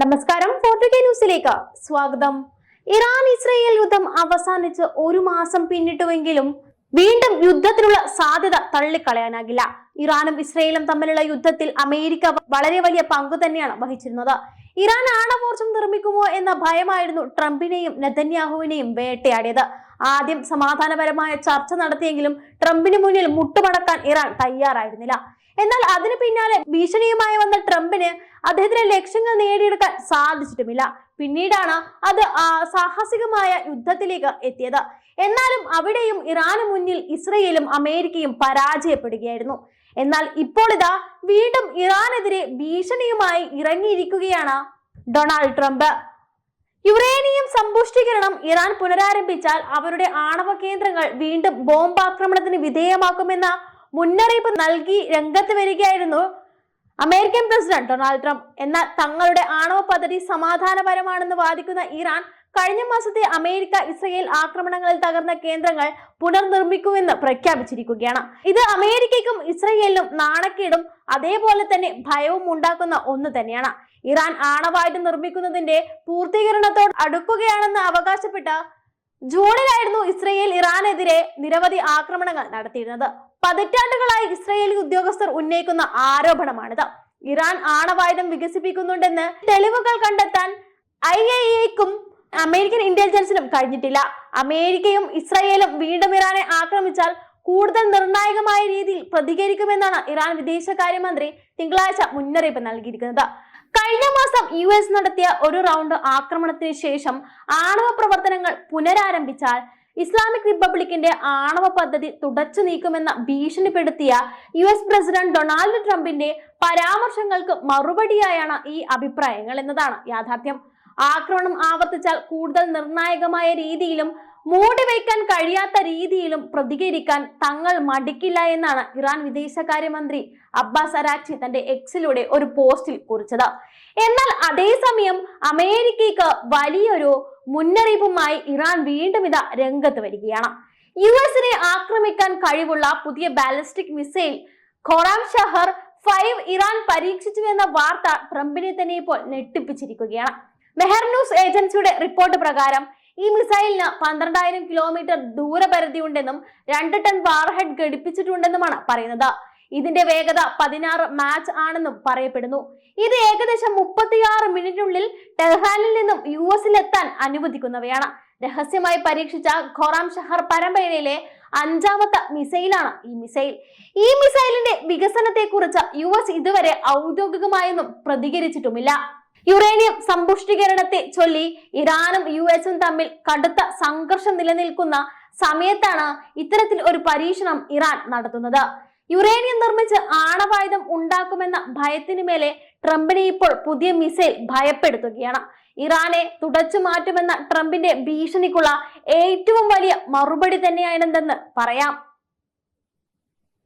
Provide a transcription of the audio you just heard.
നമസ്കാരം ഫോർട്ടുകെ ന്യൂസിലേക്ക് സ്വാഗതം. ഇറാൻ ഇസ്രയേൽ യുദ്ധം അവസാനിച്ച് ഒരു മാസം പിന്നിട്ടുവെങ്കിലും വീണ്ടും യുദ്ധത്തിനുള്ള സാധ്യത തള്ളിക്കളയാനാകില്ല. ഇറാനും ഇസ്രയേലും തമ്മിലുള്ള യുദ്ധത്തിൽ അമേരിക്ക വളരെ വലിയ പങ്ക് തന്നെയാണ് വഹിച്ചിരുന്നത്. ഇറാൻ ആണവോർജം നിർമ്മിക്കുമോ എന്ന ഭയമായിരുന്നു ട്രംപിനെയും നെതന്യാഹുവിനെയും വേട്ടയാടിയത്. ആദ്യം സമാധാനപരമായ ചർച്ച നടത്തിയെങ്കിലും ട്രംപിന് മുന്നിൽ മുട്ടുമടക്കാൻ ഇറാൻ തയ്യാറായിരുന്നില്ല. എന്നാൽ അതിന് പിന്നാലെ ഭീഷണിയുമായി വന്ന ട്രംപിന് അദ്ദേഹത്തിന്റെ ലക്ഷ്യങ്ങൾ നേടിയെടുക്കാൻ സാധിച്ചിട്ടുമില്ല. പിന്നീടാണ് അത് സാഹസികമായ യുദ്ധത്തിലേക്ക് എത്തിയത്. എന്നാലും അവിടെയും ഇറാന് മുന്നിൽ ഇസ്രയേലും അമേരിക്കയും പരാജയപ്പെടുകയായിരുന്നു. എന്നാൽ ഇപ്പോൾ ഇതാ വീണ്ടും ഇറാനെതിരെ ഭീഷണിയുമായി ഇറങ്ങിയിരിക്കുകയാണ് ഡൊണാൾഡ് ട്രംപ്. യുറേനിയം സമ്പുഷ്ടീകരണം ഇറാൻ പുനരാരംഭിച്ചാൽ അവരുടെ ആണവ കേന്ദ്രങ്ങൾ വീണ്ടും ബോംബാക്രമണത്തിന് വിധേയമാക്കുമെന്ന മുന്നറിയിപ്പ് നൽകി രംഗത്ത് വരികയായിരുന്നു അമേരിക്കൻ പ്രസിഡന്റ് ഡൊണാൾഡ് ട്രംപ്. എന്നാൽ തങ്ങളുടെ ആണവ പദ്ധതി സമാധാനപരമാണെന്ന് വാദിക്കുന്ന ഇറാൻ കഴിഞ്ഞ മാസത്തെ അമേരിക്ക ഇസ്രയേൽ ആക്രമണങ്ങളിൽ തകർന്ന കേന്ദ്രങ്ങൾ പുനർനിർമ്മിക്കുമെന്ന് പ്രഖ്യാപിച്ചിരിക്കുകയാണ്. ഇത് അമേരിക്കയ്ക്കും ഇസ്രയേലിനും നാണക്കേടും അതേപോലെ തന്നെ ഭയവും ഉണ്ടാക്കുന്ന ഒന്ന് തന്നെയാണ്. ഇറാൻ ആണവായുധം നിർമ്മിക്കുന്നതിന്റെ പൂർത്തീകരണത്തോട് അടുക്കുകയാണെന്ന് അവകാശപ്പെട്ട ജൂണിലായിരുന്നു ഇസ്രയേൽ ഇറാനെതിരെ നിരവധി ആക്രമണങ്ങൾ നടത്തിയിരുന്നത്. പതിറ്റാണ്ടുകളായി ഇസ്രയേലി ഉദ്യോഗസ്ഥർ ഉന്നയിക്കുന്ന ആരോപണമാണിത്. ഇറാൻ ആണവായുധം വികസിപ്പിക്കുന്നുണ്ടെന്ന് തെളിവുകൾ കണ്ടെത്താൻ ഐ എക്കും അമേരിക്കൻ ഇന്റലിജൻസിനും കഴിഞ്ഞിട്ടില്ല. അമേരിക്കയും ഇസ്രയേലും വീണ്ടും ഇറാനെ ആക്രമിച്ചാൽ കൂടുതൽ നിർണായകമായ രീതിയിൽ പ്രതികരിക്കുമെന്നാണ് ഇറാൻ വിദേശകാര്യമന്ത്രി തിങ്കളാഴ്ച മുന്നറിയിപ്പ് നൽകിയിരിക്കുന്നത്. കഴിഞ്ഞ മാസം യു എസ് നടത്തിയ ഒരു റൗണ്ട് ആക്രമണത്തിന് ശേഷം ആണവ പ്രവർത്തനങ്ങൾ പുനരാരംഭിച്ചാൽ ഇസ്ലാമിക് റിപ്പബ്ലിക്കിന്റെ ആണവ പദ്ധതി തുടച്ചു നീക്കുമെന്ന ഭീഷണിപ്പെടുത്തിയ യു എസ് പ്രസിഡന്റ് ഡൊണാൾഡ് ട്രംപിന്റെ പരാമർശങ്ങൾക്ക് മറുപടിയായാണ് ഈ അഭിപ്രായങ്ങൾ എന്നതാണ് യാഥാർത്ഥ്യം. ആക്രമണം ആവർത്തിച്ചാൽ കൂടുതൽ നിർണായകമായ രീതിയിലും മൂടിവെക്കാൻ കഴിയാത്ത രീതിയിലും പ്രതികരിക്കാൻ തങ്ങൾ മടിക്കില്ല എന്നാണ് ഇറാൻ വിദേശകാര്യമന്ത്രി അബ്ബാസ് അരാക്ചി തന്റെ എക്സിലൂടെ ഒരു പോസ്റ്റിൽ കുറിച്ചത്. എന്നാൽ അതേസമയം അമേരിക്കയ്ക്ക് വലിയൊരു മുന്നറിയിപ്പുമായി ഇറാൻ വീണ്ടും ഇതാ രംഗത്ത് വരികയാണ്. യു എസിനെ ആക്രമിക്കാൻ കഴിവുള്ള പുതിയ ballistic missile Khorramshahr five Iran പരീക്ഷിച്ചു എന്ന വാർത്ത ട്രംപിനെ തന്നെ ഇപ്പോൾ ഞെട്ടിപ്പിച്ചിരിക്കുകയാണ്. മെഹർ ന്യൂസ് ഏജൻസിയുടെ റിപ്പോർട്ട് പ്രകാരം ഈ മിസൈലിന് പന്ത്രണ്ടായിരം കിലോമീറ്റർ ദൂരപരിധി ഉണ്ടെന്നും രണ്ട് ടൺ വാർഹെഡ് ഘടിപ്പിച്ചിട്ടുണ്ടെന്നുമാണ് പറയുന്നത്. ഇതിന്റെ വേഗത പതിനാറ് മാച്ച് ആണെന്നും പറയപ്പെടുന്നു. ഇത് ഏകദേശം മുപ്പത്തിയാറ് മിനിറ്റിനുള്ളിൽ ടെഹ്റാനിൽ നിന്നും യു എസിലെത്താൻ അനുവദിക്കുന്നവയാണ്. രഹസ്യമായി പരീക്ഷിച്ച ഖൊറാം ഷഹർ പരമ്പരയിലെ അഞ്ചാമത്തെ മിസൈലാണ് ഈ മിസൈൽ. ഈ മിസൈലിന്റെ വികസനത്തെക്കുറിച്ച് യു എസ് ഇതുവരെ ഔദ്യോഗികമായൊന്നും പ്രതികരിച്ചിട്ടുമില്ല. യുറേനിയം സമ്പുഷ്ടീകരണത്തെ ചൊല്ലി ഇറാനും യു എസും തമ്മിൽ കടുത്ത സംഘർഷം നിലനിൽക്കുന്ന സമയത്താണ് ഇത്തരത്തിൽ ഒരു പരീക്ഷണം ഇറാൻ നടത്തുന്നത്. യുറേനിയം നിർമ്മിച്ച് ആണവായുധം ഉണ്ടാക്കുമെന്ന ഭയത്തിനു മേലെ ട്രംപിനെ ഇപ്പോൾ പുതിയ മിസൈൽ ഭയപ്പെടുത്തുകയാണ്. ഇറാനെ തുടച്ചു മാറ്റുമെന്ന ട്രംപിന്റെ ഭീഷണിക്കുള്ള ഏറ്റവും വലിയ മറുപടി തന്നെയാണെന്തെന്ന് പറയാം.